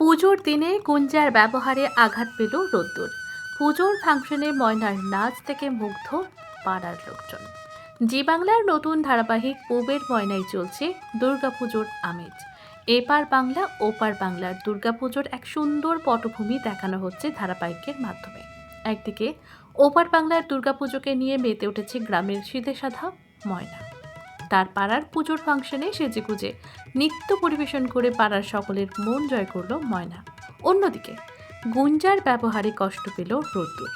পুজোর দিনে গুঞ্জার ব্যবহারে আঘাত পেল রোদ্দুর। পুজোর ফাংশনে ময়নার নাচ থেকে মুগ্ধ পাড়ার লোকজন। জি বাংলার নতুন ধারাবাহিক পূবের ময়নায় চলছে দুর্গাপুজোর আমেজ। এপার বাংলা, ওপার বাংলার দুর্গাপুজোর এক সুন্দর পটভূমি দেখানো হচ্ছে ধারাবাহিকের মাধ্যমে। একদিকে ওপার বাংলার দুর্গাপুজোকে নিয়ে মেতে উঠেছে গ্রামের সিধে সাধা ময়না। তার পাড়ার পুজোর ফাংশনে সেজেগুজে। নৃত্য পরিবেশন করে পাড়ার সকলের মন জয় করল ময়না। অন্যদিকে, গুঞ্জার ব্যবহারে কষ্ট পেল রোদ্দুর।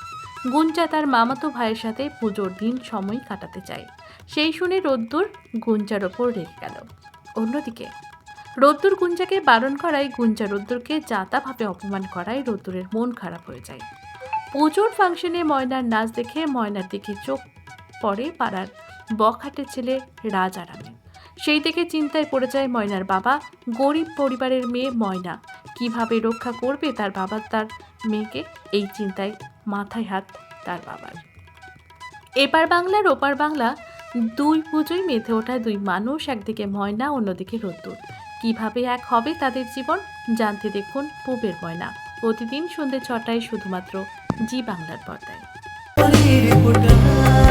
গুঞ্জা তার মামাতো ভাইয়ের সাথে পুজোর দিন সময় কাটাতে চায়। সেই শুনে রোদ্দুর গুঞ্জার ওপর রেগে গেল। অন্যদিকে, রোদ্দুর গুঞ্জাকে বারণ করায় গুঞ্জা রোদ্দুরকে যাতাভাবে অপমান করায় রোদ্দুরের মন খারাপ হয়ে যায়। পুজোর ফাংশনে ময়নার নাচ দেখে ময়নার দিকে চোখ পড়ে পাড়ার বখাটে ছেলে রাজারামে সেই থেকে চিন্তায় পড়ে যায় ময়নার বাবা। গরিব পরিবারের মেয়ে ময়না। কীভাবে রক্ষা করবে তার বাবা তার মেয়েকে? এই চিন্তায় মাথায় হাত তার বাবার। এপার বাংলার ওপার বাংলা। দুই পুজোই মেতে ওঠা দুই মানুষ, একদিকে ময়না, অন্যদিকে রোদ্দুর। কীভাবে এক হবে তাদের জীবন? জানতে দেখুন পূবের ময়না। প্রতিদিন সন্ধ্যে ছটায় শুধুমাত্র জি বাংলার পর্দায়।